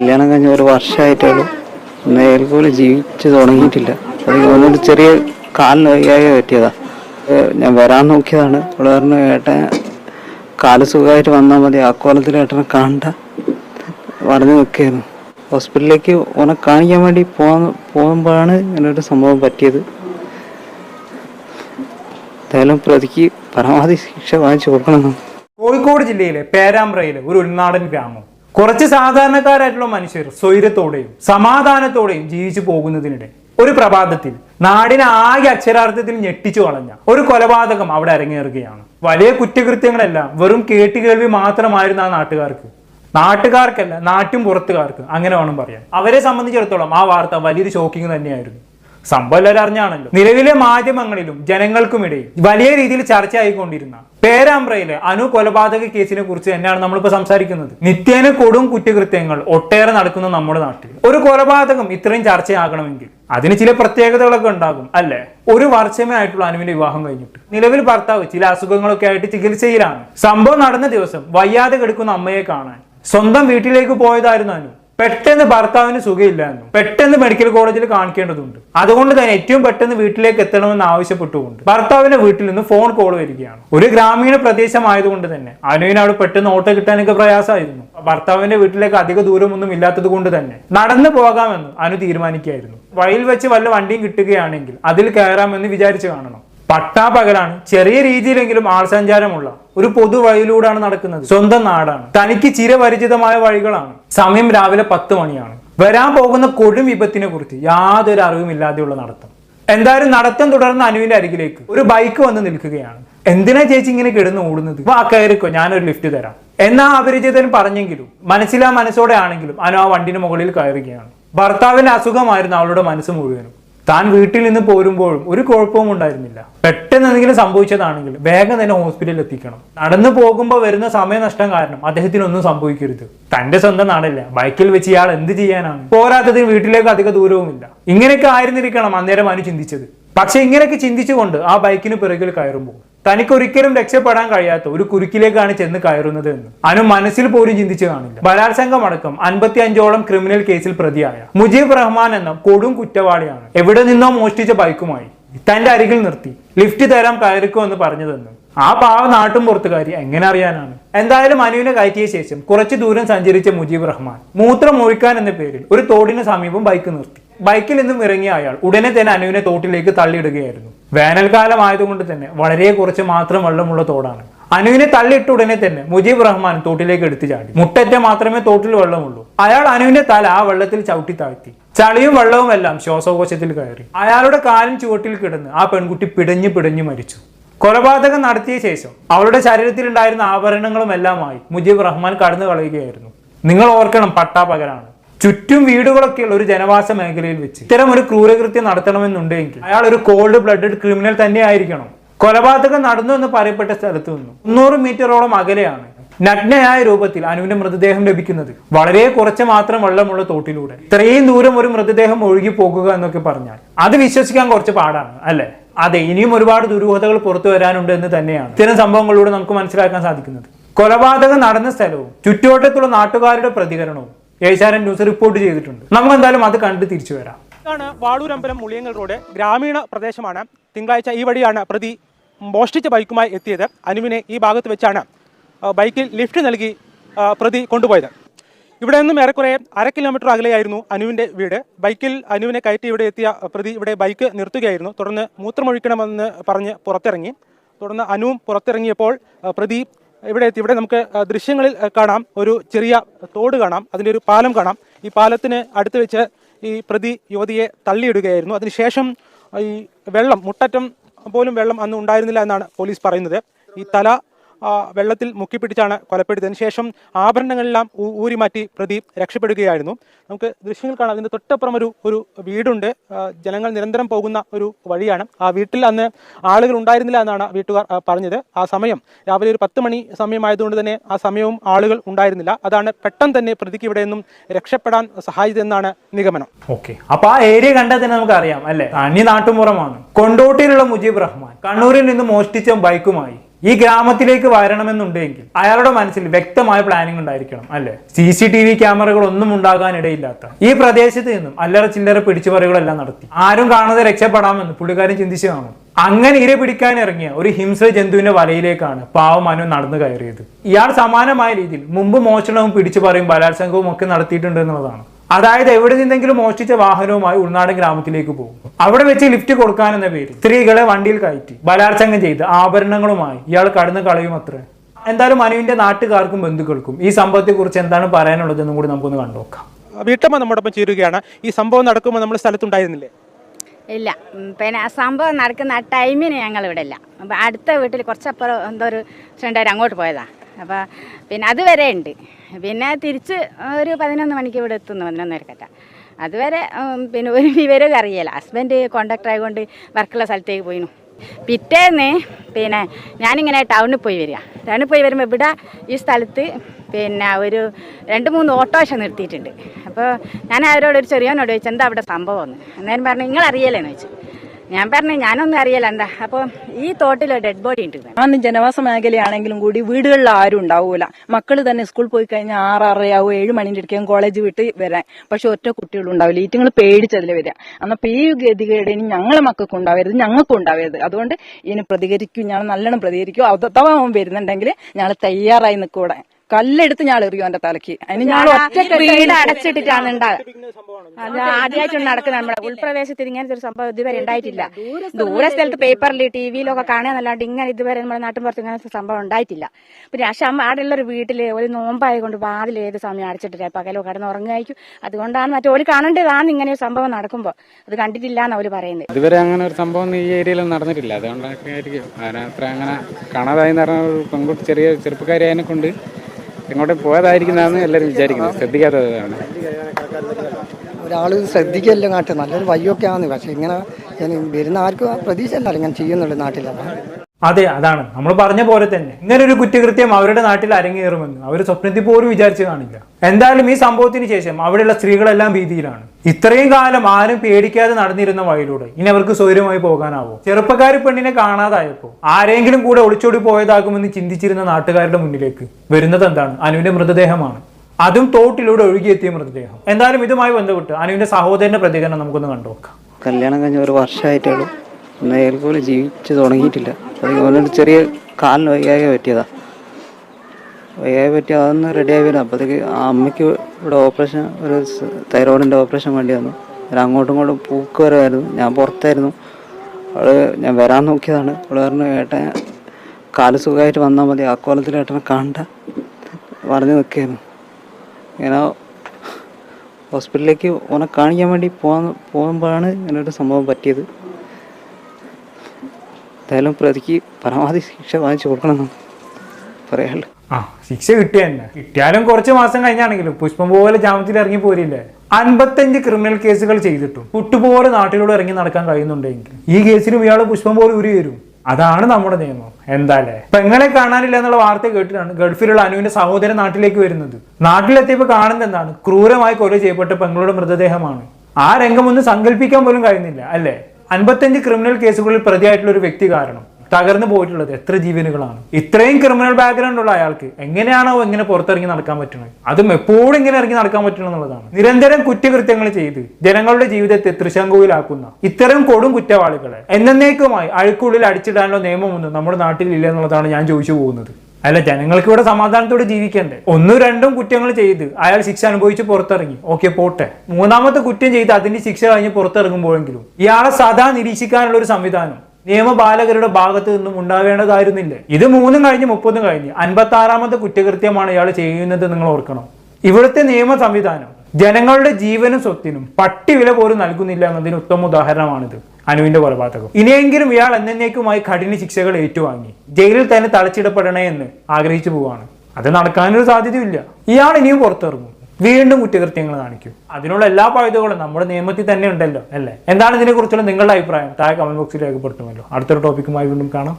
കല്യാണം കഴിഞ്ഞ ഒരു വർഷമായിട്ടുള്ളൂ നേർപോലെ ജീവിച്ചു തുടങ്ങിയിട്ടില്ല. അത് ഒന്നൊരു ചെറിയ കാലിന് വയ്യായ പറ്റിയതാ. ഞാൻ വരാൻ നോക്കിയതാണ്. ഇവിടെ പറഞ്ഞു ഏട്ടൻ കാൽ സുഖമായിട്ട് വന്നാൽ മതി. ആ കോലത്തിൽ ഏട്ടനെ കാണണ്ട. പറഞ്ഞു നിൽക്കുകയായിരുന്നു. ഹോസ്പിറ്റലിലേക്ക് ഓനെ കാണിക്കാൻ വേണ്ടി പോകാൻ പോകുമ്പോഴാണ് ഇങ്ങനൊരു സംഭവം പറ്റിയത്. എന്തായാലും പ്രതിക്ക് പരമാവധി ശിക്ഷ വാങ്ങിച്ചു കൊടുക്കണം കോഴിക്കോട് ജില്ലയിലെ പേരാമ്പ്രയിലെ ഒരു ഉൾനാടൻ ഗ്രാമം. കുറച്ച് സാധാരണക്കാരായിട്ടുള്ള മനുഷ്യർ സ്വൈരത്തോടെയും സമാധാനത്തോടെയും ജീവിച്ചു പോകുന്നതിനിടെ ഒരു പ്രഭാതത്തിൽ നാടിനെ ആകെ അക്ഷരാർത്ഥത്തിൽ ഞെട്ടിച്ചു കളഞ്ഞ ഒരു കൊലപാതകം അവിടെ അരങ്ങേറുകയാണ്. വലിയ കുറ്റകൃത്യങ്ങളെല്ലാം വെറും കേട്ടുകേൾവി മാത്രമായിരുന്നു ആ നാട്ടുകാർക്ക്. നാട്ടുകാർക്കല്ല നാട്ടും പുറത്തുകാർക്ക് അങ്ങനെ വേണം പറയാൻ. അവരെ സംബന്ധിച്ചിടത്തോളം ആ വാർത്ത വലിയൊരു ഷോക്കിംഗ് തന്നെയായിരുന്നു. സംഭവം എല്ലാവരും അറിഞ്ഞാണല്ലോ. നിലവിലെ മാധ്യമങ്ങളിലും ജനങ്ങൾക്കുമിടയിൽ വലിയ രീതിയിൽ ചർച്ചയായിക്കൊണ്ടിരുന്ന പേരാമ്പ്രയിലെ അനു കൊലപാതക കേസിനെ കുറിച്ച് തന്നെയാണ് നമ്മളിപ്പോൾ സംസാരിക്കുന്നത്. നിത്യേന കൊടും കുറ്റകൃത്യങ്ങൾ ഒട്ടേറെ നടക്കുന്ന നമ്മുടെ നാട്ടിൽ. ഒരു കൊലപാതകം ഇത്രയും ചർച്ചയാകണമെങ്കിൽ അതിന് ചില പ്രത്യേകതകളൊക്കെ ഉണ്ടാകും അല്ലേ? ഒരു വർഷമേ ആയിട്ടുള്ള അനുവിന്റെ വിവാഹം കഴിഞ്ഞിട്ട്. നിലവിൽ ഭർത്താവ് ചില അസുഖങ്ങളൊക്കെ ആയിട്ട് ചികിത്സയിലാണ്. സംഭവം നടന്ന ദിവസം വയ്യാതെ കിടക്കുന്ന അമ്മയെ കാണാൻ സ്വന്തം വീട്ടിലേക്ക് പോയതായിരുന്നു അനു. പെട്ടെന്ന് ഭർത്താവിന് സുഖമില്ലായിരുന്നു. പെട്ടെന്ന് മെഡിക്കൽ കോളേജിൽ കാണിക്കേണ്ടതുണ്ട്. അതുകൊണ്ട് തന്നെ ഏറ്റവും പെട്ടെന്ന് വീട്ടിലേക്ക് എത്തണമെന്ന് ആവശ്യപ്പെട്ടുകൊണ്ട് ഭർത്താവിന്റെ വീട്ടിൽ നിന്ന് ഫോൺ കോൾ വരികയാണ്. ഒരു ഗ്രാമീണ പ്രദേശമായതുകൊണ്ട് തന്നെ അനുവിന് അവിടെ പെട്ടെന്ന് ഓട്ടോ കിട്ടാനൊക്കെ പ്രയാസമായിരുന്നു. ഭർത്താവിന്റെ വീട്ടിലേക്ക് അധിക ദൂരമൊന്നും ഇല്ലാത്തത് കൊണ്ട് തന്നെ നടന്നു പോകാമെന്ന് അനു തീരുമാനിക്കുകയായിരുന്നു. വഴിയിൽ വെച്ച് വല്ല വണ്ടിയും കിട്ടുകയാണെങ്കിൽ അതിൽ കയറാമെന്ന് വിചാരിച്ചു കാണണം. പട്ടാപകലാണ്. ചെറിയ രീതിയിലെങ്കിലും ആൾസഞ്ചാരമുള്ള ഒരു പൊതുവഴിയിലൂടെയാണ് നടക്കുന്നത്. സ്വന്തം നാടാണ്. തനിക്ക് ചിരപരിചിതമായ വഴികളാണ്. സമയം രാവിലെ പത്ത് മണിയാണ്. വരാൻ പോകുന്ന കൊടും വിപത്തിനെ കുറിച്ച് യാതൊരു അറിവുമില്ലാതെയുള്ള നടത്തം. എന്തായാലും നടത്തം തുടർന്ന് അനുവിന്റെ അരികിലേക്ക് ഒരു ബൈക്ക് വന്ന് നിൽക്കുകയാണ്. എന്തിനാ ചേച്ചി ഇങ്ങനെ കിടന്ന് ഓടുന്നത്? വാ കയറിക്കോ ഞാനൊരു ലിഫ്റ്റ് തരാം. എന്നാ അപരിചിതൻ പറഞ്ഞെങ്കിലും മനസ്സിലാ മനസ്സോടെ ആണെങ്കിലും അനു ആ വണ്ടിന് മുകളിൽ കയറുകയാണ്. ഭർത്താവിന്റെ അസുഖമായിരുന്നു അവളുടെ മനസ്സ് മുഴുവനും. താൻ വീട്ടിൽ നിന്ന് പോരുമ്പോഴും ഒരു കുഴപ്പവും ഉണ്ടായിരുന്നില്ല. പെട്ടെന്ന് എന്തെങ്കിലും സംഭവിച്ചതാണെങ്കിൽ വേഗം തന്നെ ഹോസ്പിറ്റലിൽ എത്തിക്കണം. നടന്നു പോകുമ്പോൾ വരുന്ന സമയനഷ്ടം കാരണം അദ്ദേഹത്തിന് ഒന്നും സംഭവിക്കരുത്. തന്റെ സ്വന്തം നാടല്ല. ബൈക്കിൽ വെച്ച് ഇയാൾ എന്ത് ചെയ്യാനാണ്? പോരാത്തതിന് വീട്ടിലേക്ക് അധിക ദൂരവുമില്ല. ഇങ്ങനെയൊക്കെ ആയിരുന്നിരിക്കണം അന്നേരം അനു ചിന്തിച്ചത്. പക്ഷെ ഇങ്ങനെയൊക്കെ ചിന്തിച്ചുകൊണ്ട് ആ ബൈക്കിന് പിറകിൽ കയറുമ്പോൾ തനിക്ക് ഒരിക്കലും രക്ഷപ്പെടാൻ കഴിയാത്ത ഒരു കുരുക്കിലേക്കാണ് ചെന്ന് കയറുന്നത് എന്ന്. അനു മനസ്സിൽ പോലും ചിന്തിച്ചു കാണില്ല. ബലാത്സംഗം അടക്കം അൻപത്തി അഞ്ചോളം ക്രിമിനൽ കേസിൽ പ്രതിയായ മുജീബ് റഹ്മാൻ എന്ന കൊടും കുറ്റവാളിയാണ് എവിടെ നിന്നോ മോഷ്ടിച്ച ബൈക്കുമായി തന്റെ അരികിൽ നിർത്തി ലിഫ്റ്റ് തരാം കയറിക്കോ എന്ന് പറഞ്ഞതെന്ന് ആ പാവ നാട്ടും പുറത്തുകാരി എങ്ങനെ അറിയാനാണ്? എന്തായാലും അനുവിനെ കയറ്റിയ ശേഷം കുറച്ചു ദൂരം സഞ്ചരിച്ച മുജീബ് റഹ്മാൻ മൂത്രം ഒഴിക്കാൻ എന്ന പേരിൽ ഒരു തോടിന് സമീപം ബൈക്ക് നിർത്തി. ബൈക്കിൽ നിന്നും ഇറങ്ങിയ അയാൾ ഉടനെ തന്നെ അനുവിനെ തോട്ടിലേക്ക് തള്ളിയിടുകയായിരുന്നു. വേനൽക്കാലം ആയതുകൊണ്ട് തന്നെ വളരെ കുറച്ച് മാത്രം വെള്ളമുള്ള തോടാണ്. അനുവിനെ തള്ളിയിട്ട ഉടനെ തന്നെ മുജീബ് റഹ്മാൻ തോട്ടിലേക്ക് എടുത്തു ചാടി. മുട്ടറ്റ മാത്രമേ തോട്ടിൽ വെള്ളമുള്ളൂ. അയാൾ അനുവിന്റെ തല ആ വെള്ളത്തിൽ ചവിട്ടി താഴ്ത്തി. ചളിയും വെള്ളവും എല്ലാം ശ്വാസകോശത്തിൽ കയറി. അയാളുടെ കാലും ചുവട്ടിൽ കിടന്ന് ആ പെൺകുട്ടി പിടഞ്ഞു പിടഞ്ഞു മരിച്ചു. കൊലപാതകം നടത്തിയ ശേഷം അവളുടെ ശരീരത്തിൽ ഉണ്ടായിരുന്ന ആഭരണങ്ങളും എല്ലാമായി മുജീബ് റഹ്മാൻ കടന്നു കളയുകയായിരുന്നു നിങ്ങൾ ഓർക്കണം പട്ടാപകലാണ് ചുറ്റും വീടുകളൊക്കെയുള്ള ഒരു ജനവാസ മേഖലയിൽ വെച്ച് ഇത്തരം ഒരു ക്രൂരകൃത്യം നടത്തണമെന്നുണ്ടെങ്കിൽ അയാൾ ഒരു കോൾഡ് ബ്ലഡഡ് ക്രിമിനൽ തന്നെ ആയിരിക്കണം. കൊലപാതകം നടന്നു എന്ന് പറയപ്പെട്ട സ്ഥലത്ത് നിന്നും മുന്നൂറ് മീറ്ററോളം അകലെയാണ് നഗ്നയായ രൂപത്തിൽ അനുവിന്റെ മൃതദേഹം ലഭിക്കുന്നത്. വളരെ കുറച്ച് മാത്രം വെള്ളമുള്ള തോട്ടിലൂടെ. ഇത്രയും ദൂരം ഒരു മൃതദേഹം ഒഴുകി പോകുക എന്നൊക്കെ പറഞ്ഞാൽ അത് വിശ്വസിക്കാൻ കുറച്ച് പാടാണ് അല്ലെ? അതെ ഇനിയും ഒരുപാട് ദുരൂഹതകൾ പുറത്തു വരാനുണ്ട് എന്ന് തന്നെയാണ് ഇത്തരം സംഭവങ്ങളിലൂടെ നമുക്ക് മനസ്സിലാക്കാൻ സാധിക്കുന്നത്. കൊലപാതകം നടന്ന സ്ഥലവും ചുറ്റുവട്ടത്തുള്ള നാട്ടുകാരുടെ പ്രതികരണവും ഏഷ്യാനെറ്റ് ന്യൂസ് റിപ്പോർട്ട് ചെയ്തിട്ടുണ്ട്. നമുക്ക് എന്തായാലും അത് കണ്ട് തിരിച്ചു വരാം. ഇതാണ് വാളൂരമ്പലം മുളിയങ്ങൽ റോഡ്. ഗ്രാമീണ പ്രദേശമാണ്. തിങ്കളാഴ്ച ഈ വഴിയാണ് പ്രതി മോഷ്ടിച്ച ബൈക്കുമായി എത്തിയത്. അനുവിനെ ഈ ഭാഗത്ത് വെച്ചാണ് ബൈക്കിൽ ലിഫ്റ്റ് നൽകി പ്രതി കൊണ്ടുപോയത്. ഇവിടെ നിന്നും ഏറെക്കുറെ അര കിലോമീറ്റർ അകലെയായിരുന്നു അനുവിന്റെ വീട്. ബൈക്കിൽ അനുവിനെ കയറ്റി ഇവിടെ എത്തിയ പ്രതി ഇവിടെ ബൈക്ക് നിർത്തുകയായിരുന്നു. തുടർന്ന് മൂത്രമൊഴിക്കണമെന്ന് പറഞ്ഞ് പുറത്തിറങ്ങി. തുടർന്ന് അനുവും പുറത്തിറങ്ങിയപ്പോൾ പ്രതി ഇവിടെ എത്തി. ഇവിടെ നമുക്ക് ദൃശ്യങ്ങളിൽ കാണാം. ഒരു ചെറിയ തോട് കാണാം. അതിന്റെ ഒരു പാലം കാണാം. ഈ പാലത്തിന് അടുത്ത് വെച്ച് ഈ പ്രതി യുവതിയെ തള്ളിയിടുകയായിരുന്നു. അതിനുശേഷം ഈ വെള്ളം മുട്ടറ്റം പോലും വെള്ളം അന്ന് ഉണ്ടായിരുന്നില്ല എന്നാണ് പോലീസ് പറയുന്നത്. ഈ തല വെള്ളത്തിൽ മുക്കിപ്പിടിച്ചാണ് കൊലപ്പെടുത്തിയതിന് ശേഷം ആഭരണങ്ങളെല്ലാം ഊരി മാറ്റി പ്രതി രക്ഷപ്പെടുകയായിരുന്നു. നമുക്ക് ദൃശ്യങ്ങൾ കാണാം. അതിന്റെ തൊട്ടപ്പുറം ഒരു ഒരു വീടുണ്ട്. ജനങ്ങൾ നിരന്തരം പോകുന്ന ഒരു വഴിയാണ്. ആ വീട്ടിൽ അന്ന് ആളുകൾ ഉണ്ടായിരുന്നില്ല എന്നാണ് വീട്ടുകാർ പറഞ്ഞത്. ആ സമയം രാവിലെ ഒരു പത്ത് മണി സമയമായതുകൊണ്ട് തന്നെ ആ സമയവും ആളുകൾ ഉണ്ടായിരുന്നില്ല. അതാണ് പെട്ടെന്ന് തന്നെ പ്രതിക്ക് ഇവിടെ നിന്നും രക്ഷപ്പെടാൻ സഹായിച്ചതെന്നാണ് നിഗമനം. ഓക്കെ. അപ്പൊ ആ ഏരിയ കണ്ടാൽ തന്നെ നമുക്ക് അറിയാം അല്ലെ? അന്യ നാട്ടുപുറമാണ് കൊണ്ടോട്ടിയിലുള്ള മുജീബ് റഹ്മാൻ കണ്ണൂരിൽ നിന്ന് മോഷ്ടിച്ച ബൈക്കുമായി ഈ ഗ്രാമത്തിലേക്ക് വരണമെന്നുണ്ടെങ്കിൽ അയാളുടെ മനസ്സിൽ വ്യക്തമായ പ്ലാനിംഗ് ഉണ്ടായിരിക്കണം അല്ലെ? സി സി ടി വി ക്യാമറകൾ ഒന്നും ഉണ്ടാകാനിടയില്ലാത്ത ഈ പ്രദേശത്ത് നിന്നും അല്ലറ ചില്ലറ പിടിച്ചുപറികളെല്ലാം നടത്തി. ആരും കാണാതെ രക്ഷപ്പെടാമെന്ന് പുള്ളിക്കാരൻ ചിന്തിച്ചു കാണും. അങ്ങനെ ഇര പിടിക്കാൻ ഇറങ്ങിയ ഒരു ഹിംസ ജന്തുവിന്റെ വലയിലേക്കാണ് പാവം മനു നടന്നു കയറിയത്. ഇയാൾ സമാനമായ രീതിയിൽ മുമ്പ് മോഷണവും പിടിച്ചു പറയും ബലാത്സംഗവും ഒക്കെ നടത്തിയിട്ടുണ്ട് എന്നുള്ളതാണ്. അതായത് എവിടെ നിന്നെങ്കിലും മോഷ്ടിച്ച വാഹനവുമായി ഉൾനാടൻ ഗ്രാമത്തിലേക്ക് പോകും. അവിടെ വെച്ച് ലിഫ്റ്റ് കൊടുക്കാൻ എന്ന പേര് സ്ത്രീകളെ വണ്ടിയിൽ കയറ്റി ബലാത്സംഗം ചെയ്ത് ആഭരണങ്ങളുമായി ഇയാൾ കടന്നു കളയും അത്രേ. എന്തായാലും മനുവിന്റെ നാട്ടുകാർക്കും ബന്ധുക്കൾക്കും ഈ സംഭവത്തെ കുറിച്ച് എന്താണ് പറയാനുള്ളതെന്നും കൂടി നമുക്കൊന്ന് കണ്ടുനോക്കാം. വീട്ടമ്മ നമ്മോടൊപ്പം ചേരുകയാണ്. ഈ സംഭവം നടക്കുമ്പോൾ നമ്മൾ സ്ഥലത്തുണ്ടായിരുന്നില്ലേ? ഇല്ല. പിന്നെ ആ സംഭവം നടക്കുന്ന ആ ടൈമിന് ഞങ്ങൾ ഇവിടെ ഇല്ല. അപ്പം അടുത്ത വീട്ടിൽ കുറച്ചപ്പുറം എന്തോ ഒരു ഫ്രണ്ടായിട്ട് അങ്ങോട്ട് പോയതാ. അപ്പോൾ പിന്നെ അതുവരെ ഉണ്ട്. പിന്നെ തിരിച്ച് ഒരു പതിനൊന്ന് മണിക്ക് ഇവിടെ എത്തുന്നു പതിനൊന്നരക്കറ്റ അതുവരെ പിന്നെ ഒരു വിവരവും അറിയില്ല. ഹസ്ബൻഡ് കോണ്ടാക്ടർ ആയതുകൊണ്ട് വർക്കുള്ള സ്ഥലത്തേക്ക് പോയിനു. പിറ്റേന്ന് പിന്നെ ഞാനിങ്ങനെ ടൗണിൽ പോയി വരിക. ടൗണിൽ പോയി വരുമ്പോൾ ഇവിടെ ഈ സ്ഥലത്ത് പിന്നെ ഒരു രണ്ട് മൂന്ന് ഓട്ടോഷ നിർത്തിയിട്ടുണ്ട്. അപ്പോൾ ഞാൻ അവരോട് ഒരു ചെറിയവനോട് ചോദിച്ചു എന്താ അവിടെ സംഭവം? എന്ന്. അന്നേരം പറഞ്ഞു നിങ്ങൾ അറിയലേന്ന് ചോദിച്ചു. ഞാൻ പറഞ്ഞു ഞാനൊന്നും അറിയില്ല. എന്താ? അപ്പൊ ഈ തോട്ടിൽ ഡെഡ് ബോഡി ഉണ്ട്. അന്ന് ജനവാസ മേഖലയാണെങ്കിലും കൂടി വീടുകളിൽ ആരും ഉണ്ടാവൂല. മക്കൾ തന്നെ സ്കൂൾ പോയി കഴിഞ്ഞാൽ ആറ് ആറരയാവും ഏഴ് മണിന്റെ അടുക്കും കോളേജ് വിട്ട് വരാൻ. പക്ഷെ ഒറ്റ കുട്ടികളും ഉണ്ടാവില്ല. ഈറ്റങ്ങൾ പേടിച്ചതിൽ വരിക. അന്നപ്പോ ഈ ഗതികേട് ഇനി ഞങ്ങളെ മക്കൾക്ക് ഉണ്ടാവരുത് ഞങ്ങൾക്കും ഉണ്ടാവരുത്. അതുകൊണ്ട് ഇനി പ്രതികരിക്കും ഞങ്ങൾ നല്ലോണം പ്രതികരിക്കും. അഥവാ അവൻ വരുന്നുണ്ടെങ്കിൽ ഞങ്ങൾ തയ്യാറായി നിൽക്കൂടെ കല്ലെടുത്ത് ഞാൻ എറിയും എന്റെ തലക്ക് അതിന് ഞാൻ ഒറ്റ വീട് അടച്ചിട്ടിട്ടാണ് ഉണ്ടാകുക അത് ആദ്യമായിട്ടാണ് നടക്കുന്നത് നമ്മുടെ ഉൾപ്രദേശത്തിൽ ഇങ്ങനത്തെ ഒരു സംഭവം ഇതുവരെ ഉണ്ടായിട്ടില്ല. ദൂരെ സ്ഥലത്ത് പേപ്പറിൽ ടിവിയിലൊക്കെ വിയിലൊക്കെ കാണാന്നല്ലാണ്ട് ഇങ്ങനെ ഇതുവരെ നമ്മുടെ നാട്ടിൻ പുറത്ത് ഇങ്ങനത്തെ സംഭവം ഉണ്ടായിട്ടില്ല. പിന്നെ പക്ഷെ അമ്മ അവിടെയുള്ള ഒരു വീട്ടിൽ ഒരു നോമ്പായ കൊണ്ട് വാതിൽ ഏത് സമയം അടച്ചിട്ടില്ല. പകലോ കിടന്ന് ഉറങ്ങായിരിക്കും അതുകൊണ്ടാണ് മറ്റേ ഒരു കാണേണ്ടതാണ് ഇങ്ങനെ ഒരു സംഭവം നടക്കുമ്പോൾ അത് കണ്ടിട്ടില്ല എന്ന് അവർ പറയുന്നത്. ഇതുവരെ അങ്ങനെ ഒരു സംഭവം ഈ ഏരിയയിൽ നടന്നിട്ടില്ല. അതുകൊണ്ടായിരിക്കും അതിനത്ര അങ്ങനെ കാണാതായി എന്ന് പറഞ്ഞ ഒരു പെൺകുട്ടി ചെറിയ ചെറുപ്പക്കാരി കൊണ്ട് എങ്ങോട്ടും പോയതായിരിക്കുന്നതാണ് എല്ലാവരും വിചാരിക്കുന്നത് ശ്രദ്ധിക്കാത്തതാണ്. ഒരാൾ ശ്രദ്ധിക്കല്ലോ നാട്ടിൽ? നല്ലൊരു വയ്യൊക്കെ ആണ് പക്ഷെ ഇങ്ങനെ വരുന്ന ആർക്കും പ്രതീക്ഷ ഇങ്ങനെ ചെയ്യുന്നുള്ളൂ നാട്ടിലല്ല. അതെ അതാണ്. നമ്മൾ പറഞ്ഞ പോലെ തന്നെ. ഇങ്ങനെ ഒരു കുറ്റകൃത്യം അവരുടെ നാട്ടിൽ അരങ്ങേറുമെന്ന്. അവർ സ്വപ്നത്തിൽ പോലും വിചാരിച്ചു കാണില്ല. എന്തായാലും ഈ സംഭവത്തിന് ശേഷം അവിടെയുള്ള സ്ത്രീകളെല്ലാം ഭീതിയിലാണ്. ഇത്രയും കാലം ആരും പേടിക്കാതെ നടന്നിരുന്ന വഴിയിലൂടെ ഇനി അവർക്ക് സ്വൈര്യമായി പോകാനാവോ? ചെറുപ്പക്കാരി പെണ്ണിനെ കാണാതായപ്പോ ആരെങ്കിലും കൂടെ ഒളിച്ചോടി പോയതാകുമെന്ന് ചിന്തിച്ചിരുന്ന നാട്ടുകാരുടെ മുന്നിലേക്ക് വരുന്നത് എന്താണ്? അനുവിന്റെ മൃതദേഹമാണ്. അതും തോട്ടിലൂടെ ഒഴുകിയെത്തിയ മൃതദേഹം. എന്തായാലും ഇതുമായി ബന്ധപ്പെട്ട് അനുവിന്റെ സഹോദരന്റെ പ്രതികരണം നമുക്കൊന്ന് കണ്ടുനോക്കാം. കല്യാണം കഴിഞ്ഞ ഒരു വർഷമായിട്ടേ ഉള്ളൂ നേൽ പോലും ജീവിച്ച് തുടങ്ങിയിട്ടില്ല. അത് ചെറിയ കാലിന് വയ്യായ പറ്റിയതാ. വയ്യായ പറ്റി അതൊന്ന് റെഡിയായി വരും. അപ്പോഴത്തേക്ക് ആ അമ്മയ്ക്ക് ഇവിടെ ഓപ്പറേഷൻ ഒരു തൈറോയിഡിന്റെ ഓപ്പറേഷൻ വേണ്ടി വന്നു. ഞാൻ അങ്ങോട്ടും ഇങ്ങോട്ടും പൂക്ക് വരുമായിരുന്നു ഞാൻ പുറത്തായിരുന്നു. അവൾ ഞാൻ വരാൻ നോക്കിയതാണ്. അവൾ പറഞ്ഞു ഏട്ടൻ കാൽ സുഖമായിട്ട് വന്നാൽ മതി. ആ കോലത്തിൽ ഏട്ടനെ കണ്ട പറഞ്ഞു നിൽക്കുകയായിരുന്നു. ഇങ്ങനെ ഹോസ്പിറ്റലിലേക്ക് ഓനെ കാണിക്കാൻ വേണ്ടി പോകാൻ പോകുമ്പോഴാണ് ഇങ്ങനൊരു സംഭവം പറ്റിയത്. എന്തായാലും പ്രതിക്ക് പരമാവധി ശിക്ഷ വാങ്ങിച്ചു കൊടുക്കണമെന്നാണ് പറയാനുള്ളത് ആ ശിക്ഷ കിട്ടിയ കിട്ടിയാലും കുറച്ച് മാസം കഴിഞ്ഞാണെങ്കിലും പുഷ്പം പോലെ ജാമ്യത്തിൽ ഇറങ്ങി പോരില്ലേ? അൻപത്തഞ്ച് ക്രിമിനൽ കേസുകൾ ചെയ്തിട്ടും കുട്ടുപോലെ നാട്ടിലൂടെ ഇറങ്ങി നടക്കാൻ കഴിയുന്നുണ്ടെങ്കിൽ ഈ കേസിലും ഇയാൾ പുഷ്പം പോലെ ഉരി വരും. അതാണ് നമ്മുടെ നിയമം. എന്താല്ലേ? പെങ്ങളെ കാണാനില്ല എന്നുള്ള വാർത്ത കേട്ടിട്ടാണ് ഗൾഫിലുള്ള അനുവിന്റെ സഹോദരൻ നാട്ടിലേക്ക് വരുന്നത്. നാട്ടിലെത്തിയപ്പോൾ കാണുന്നത് എന്താണ്? ക്രൂരമായി കൊല ചെയ്യപ്പെട്ട പെങ്ങളുടെ മൃതദേഹമാണ്. ആ രംഗം ഒന്ന് സങ്കല്പിക്കാൻ പോലും കഴിയുന്നില്ല അല്ലേ? അൻപത്തഞ്ച് ക്രിമിനൽ കേസുകളിൽ പ്രതിയായിട്ടുള്ള ഒരു വ്യക്തി കാരണം തകർന്നു പോയിട്ടുള്ളത് എത്ര ജീവനുകളാണ്? ഇത്രയും ക്രിമിനൽ ബാക്ക്ഗ്രൗണ്ട് ഉള്ള അയാൾക്ക് എങ്ങനെയാണോ ഇങ്ങനെ പുറത്തിറങ്ങി നടക്കാൻ പറ്റുന്നത്? അതും എപ്പോഴും ഇങ്ങനെ ഇറങ്ങി നടക്കാൻ പറ്റണം എന്നുള്ളതാണ്. നിരന്തരം കുറ്റകൃത്യങ്ങൾ ചെയ്ത് ജനങ്ങളുടെ ജീവിതത്തെ തൃശങ്കുവിലാക്കുന്ന ഇത്തരം കൊടും കുറ്റവാളികളെ എന്നേക്കുമായി അഴുക്കുള്ളിൽ അടിച്ചിടാനുള്ള നിയമമൊന്നും നമ്മുടെ നാട്ടിൽ ഇല്ല എന്നുള്ളതാണ് ഞാൻ ചോദിച്ചു പോകുന്നത്. അല്ല ജനങ്ങൾക്ക് ഇവിടെ സമാധാനത്തോടെ ജീവിക്കണ്ടേ? ഒന്നും രണ്ടും കുറ്റങ്ങൾ ചെയ്ത് അയാൾ ശിക്ഷ അനുഭവിച്ച് പുറത്തിറങ്ങി. ഓക്കെ പോട്ടെ. മൂന്നാമത്തെ കുറ്റം ചെയ്ത് അതിന്റെ ശിക്ഷ കഴിഞ്ഞ് പുറത്തിറങ്ങുമ്പോഴെങ്കിലും ഇയാളെ സദാ നിരീക്ഷിക്കാനുള്ള ഒരു സംവിധാനം നിയമപാലകരുടെ ഭാഗത്ത് നിന്നും ഉണ്ടാവേണ്ടതായിരുന്നില്ല. ഇത് മൂന്നും കഴിഞ്ഞ് മുപ്പതും കഴിഞ്ഞ് അൻപത്തി ആറാമത്തെ കുറ്റകൃത്യമാണ് ഇയാൾ ചെയ്യുന്നത് നിങ്ങൾ ഓർക്കണം. ഇവിടുത്തെ നിയമ സംവിധാനം ജനങ്ങളുടെ ജീവനും സ്വത്തിനും പട്ടി വില പോലും നൽകുന്നില്ല എന്നതിന് ഉത്തമ ഉദാഹരണമാണിത്. അനുവിന്റെ കൊലപാതകം. ഇനിയെങ്കിലും ഇയാൾ എന്നേക്കുമായി കഠിന ശിക്ഷകൾ ഏറ്റുവാങ്ങി. ജയിലിൽ തന്നെ തളച്ചിടപ്പെടണേ എന്ന് ആഗ്രഹിച്ചു പോവാണ്. അത് നടക്കാനൊരു സാധ്യതയില്ല ഇയാൾ ഇനിയും പുറത്തിറങ്ങും. വീണ്ടും കുറ്റകൃത്യങ്ങൾ കാണിക്കും. അതിനുള്ള എല്ലാ പഴുതുകളും നമ്മുടെ നിയമത്തിൽ തന്നെ ഉണ്ടല്ലോ അല്ലേ? എന്താണ് ഇതിനെക്കുറിച്ചുള്ള നിങ്ങളുടെ അഭിപ്രായം? താഴെ കമന്റ് ബോക്സിൽ രേഖപ്പെടുത്തുമല്ലോ. അടുത്തൊരു ടോപ്പിക്കുമായി വീണ്ടും കാണാം.